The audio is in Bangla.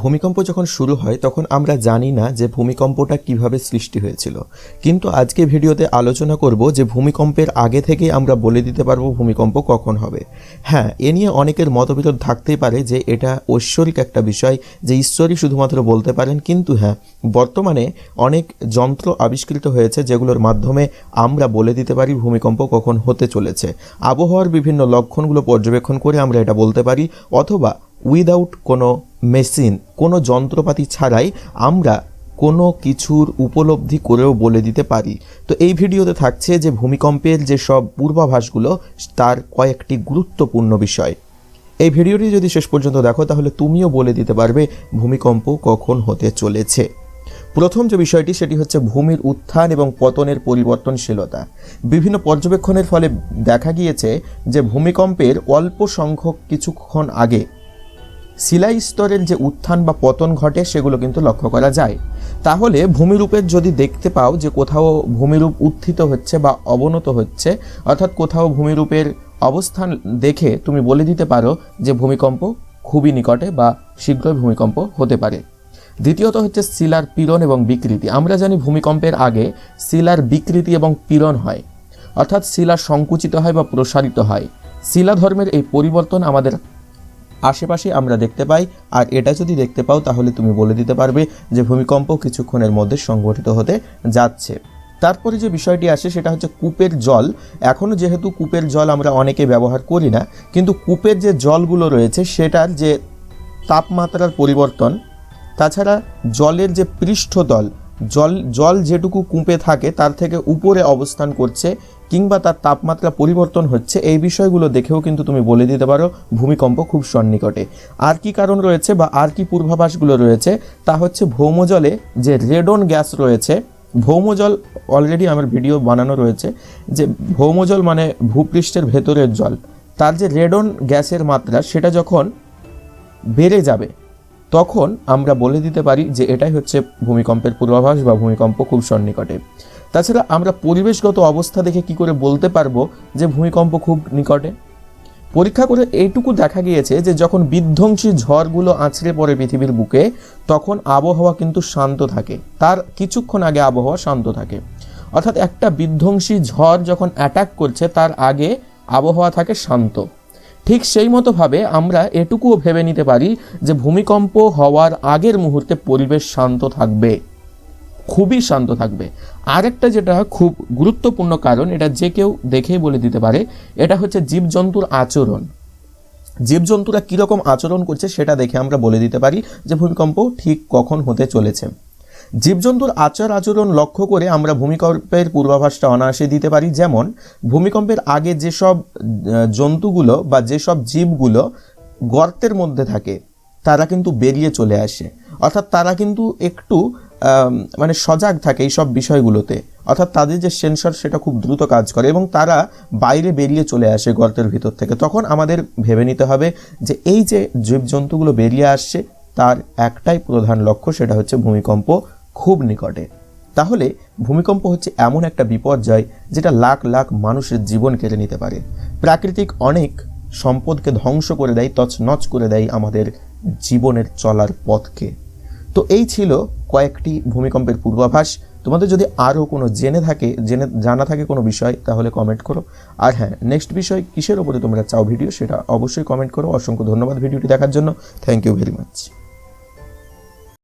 ভূমিকম্প যখন শুরু হয়, তখন আমরা জানি না যে ভূমিকম্পটা কীভাবে সৃষ্টি হয়েছিল। কিন্তু আজকে ভিডিওতে আলোচনা করব যে ভূমিকম্পের আগে থেকেই আমরা বলে দিতে পারব ভূমিকম্প কখন হবে। হ্যাঁ এ নিয়ে অনেকের মতবিরোধ থাকতেই পারে যে এটা ঐশ্বরিক একটা বিষয় যে ঈশ্বরই শুধুমাত্র বলতে পারেন, কিন্তু হ্যাঁ বর্তমানে অনেক যন্ত্র আবিষ্কৃত হয়েছে যেগুলোর মাধ্যমে আমরা বলে দিতে পারি ভূমিকম্প কখন হতে চলেছে। আবহাওয়ার বিভিন্ন লক্ষণগুলো পর্যবেক্ষণ করে আমরা এটা বলতে পারি, অথবা উইদাউট কোনো মেশিন কোনো যন্ত্রপাতি ছাড়াই আমরা কোনো কিছুর উপলব্ধি করেও বলে দিতে পারি। তো এই ভিডিওতে থাকছে যে ভূমিকম্পের যে সব পূর্বাভাসগুলো, তার কয়েকটি গুরুত্বপূর্ণ বিষয়। এই ভিডিওটি যদি শেষ পর্যন্ত দেখো, তাহলে তুমিও বলে দিতে পারবে ভূমিকম্প কখন হতে চলেছে। প্রথম যে বিষয়টি, সেটি হচ্ছে ভূমির উত্থান এবং পতনের পরিবর্তনশীলতা। বিভিন্ন পর্যবেক্ষণের ফলে দেখা গিয়েছে যে ভূমিকম্পের অল্প সংখ্যক কিছুক্ষণ আগে শিলাই স্তরের যে উত্থান বা পতন ঘটে, সেগুলো কিন্তু লক্ষ্য করা যায়। তাহলে ভূমিরূপের যদি দেখতে পাও যে কোথাও ভূমিরূপ উত্থিত হচ্ছে বা অবনত হচ্ছে, অর্থাৎ কোথাও ভূমিরূপের অবস্থান দেখে তুমি বলে দিতে পারো যে ভূমিকম্প খুবই নিকটে বা শীঘ্রই ভূমিকম্প হতে পারে। দ্বিতীয়ত হচ্ছে শিলার পীড়ন এবং বিকৃতি। আমরা জানি ভূমিকম্পের আগে শিলার বিকৃতি এবং পীড়ন হয়, অর্থাৎ শিলা সংকুচিত হয় বা প্রসারিত হয়। শিলা ধর্মের এই পরিবর্তন আমাদের আশেপাশে আমরা দেখতে পাই, আর এটা যদি দেখতে পাও তাহলে তুমি বলে দিতে পারবে যে ভূমিকম্প কিছুক্ষণের মধ্যে সংঘটিত হতে যাচ্ছে। তারপরে যে বিষয়টি আসে সেটা হচ্ছে কূপের জল। এখনও যেহেতু কূপের জল আমরা অনেকে ব্যবহার করি না, কিন্তু কূপের যে জলগুলো রয়েছে সেটার যে তাপমাত্রার পরিবর্তন, তাছাড়া জলের যে পৃষ্ঠতল, জল জল যেটুকু কূপে থাকে তার থেকে উপরে অবস্থান করছে কিংবা তার তাপমাত্রা পরিবর্তন হচ্ছে, এই বিষয়গুলো দেখেও কিন্তু তুমি বলে দিতে পারো, ভূমিকম্প খুব সন্নিকটে। আর কি কারণ রয়েছে বা আর কি পূর্বাভাসগুলো রয়েছে, তা হচ্ছে ভৌমজলে যে রেডন গ্যাস রয়েছে ভৌমজল অলরেডি আমার ভিডিও বানানো রয়েছে, যে ভৌমজল মানে ভূপৃষ্ঠের ভেতরের জল। তার যে রেডন গ্যাসের মাত্রা, সেটা যখন বেড়ে যাবে তখন আমরা বলে দিতে পারি যে এটাই হচ্ছে ভূমিকম্পের পূর্বাভাস বা ভূমিকম্প খুব সন্নিকটে। তাছাড়া আমরা পরিবেশগত অবস্থা দেখে কি করে বলতে পারব যে ভূমিকম্প খুব নিকটে? পরীক্ষা করে এইটুকু দেখা গিয়েছে যে যখন বিধ্বংসী ঝড়গুলো আছড়ে পড়ে পৃথিবীর বুকে, তখন আবহাওয়া কিন্তু শান্ত থাকে। তার কিছুক্ষণ আগে আবহাওয়া শান্ত থাকে। অর্থাৎ একটা বিধ্বংসী ঝড় যখন অ্যাটাক করছে, তার আগে আবহাওয়া থাকে শান্ত। ঠিক সেই মতোভাবে আমরা এটুকুও ভেবে নিতে পারি যে ভূমিকম্প হওয়ার আগের মুহূর্তে পরিবেশ শান্ত থাকবে, খুবই শান্ত থাকবে। আরেকটা যেটা খুব গুরুত্বপূর্ণ কারণ, এটা যে কেউ দেখেই বলে দিতে পারে, এটা হচ্ছে জীবজন্তুর আচরণ। জীবজন্তুরা কীরকম আচরণ করছে সেটা দেখে আমরা বলে দিতে পারি যে ভূমিকম্প ঠিক কখন হতে চলেছে। জীবজন্তুর আচার আচরণ লক্ষ্য করে আমরা ভূমিকম্পের পূর্বাভাসটা অনায়াসে দিতে পারি। যেমন, ভূমিকম্পের আগে যেসব জন্তুগুলো বা যেসব জীবগুলো গর্তের মধ্যে থাকে, তারা কিন্তু বেরিয়ে চলে আসে। অর্থাৎ তারা কিন্তু একটু মানে সজাগ থাকে এই সব বিষয়গুলোতে। অর্থাৎ তাদের যে সেন্সর সেটা খুব দ্রুত কাজ করে এবং তারা বাইরে বেরিয়ে চলে আসে গর্তের ভিতর থেকে। তখন আমাদের ভেবে নিতে হবে যে এই যে জীবজন্তুগুলো বেরিয়ে আসছে তার একটাই প্রধান লক্ষ্য সেটা হচ্ছে ভূমিকম্প খুব নিকটে। তাহলে ভূমিকম্প হচ্ছে এমন একটা বিপর্যয় যেটা লাখ লাখ মানুষের জীবন কেড়ে নিতে পারে। প্রাকৃতিক অনেক সম্পদকে ধ্বংস করে দেয়, তছনছ করে দেয় আমাদের জীবনের চলার পথকে। তো এই ছিল কয়েকটি ভূমিকম্পের পূর্বাভাস। তোমাদের যদি আরও কোনো জেনে থাকে, জেনে, জানা থাকে কোনো বিষয়, তাহলে কমেন্ট করো। আর হ্যাঁ নেক্সট বিষয় কিসের ওপরে তোমরা চাও ভিডিও সেটা অবশ্যই কমেন্ট করো। অসংখ্য ধন্যবাদ ভিডিওটি দেখার জন্য। Thank you very much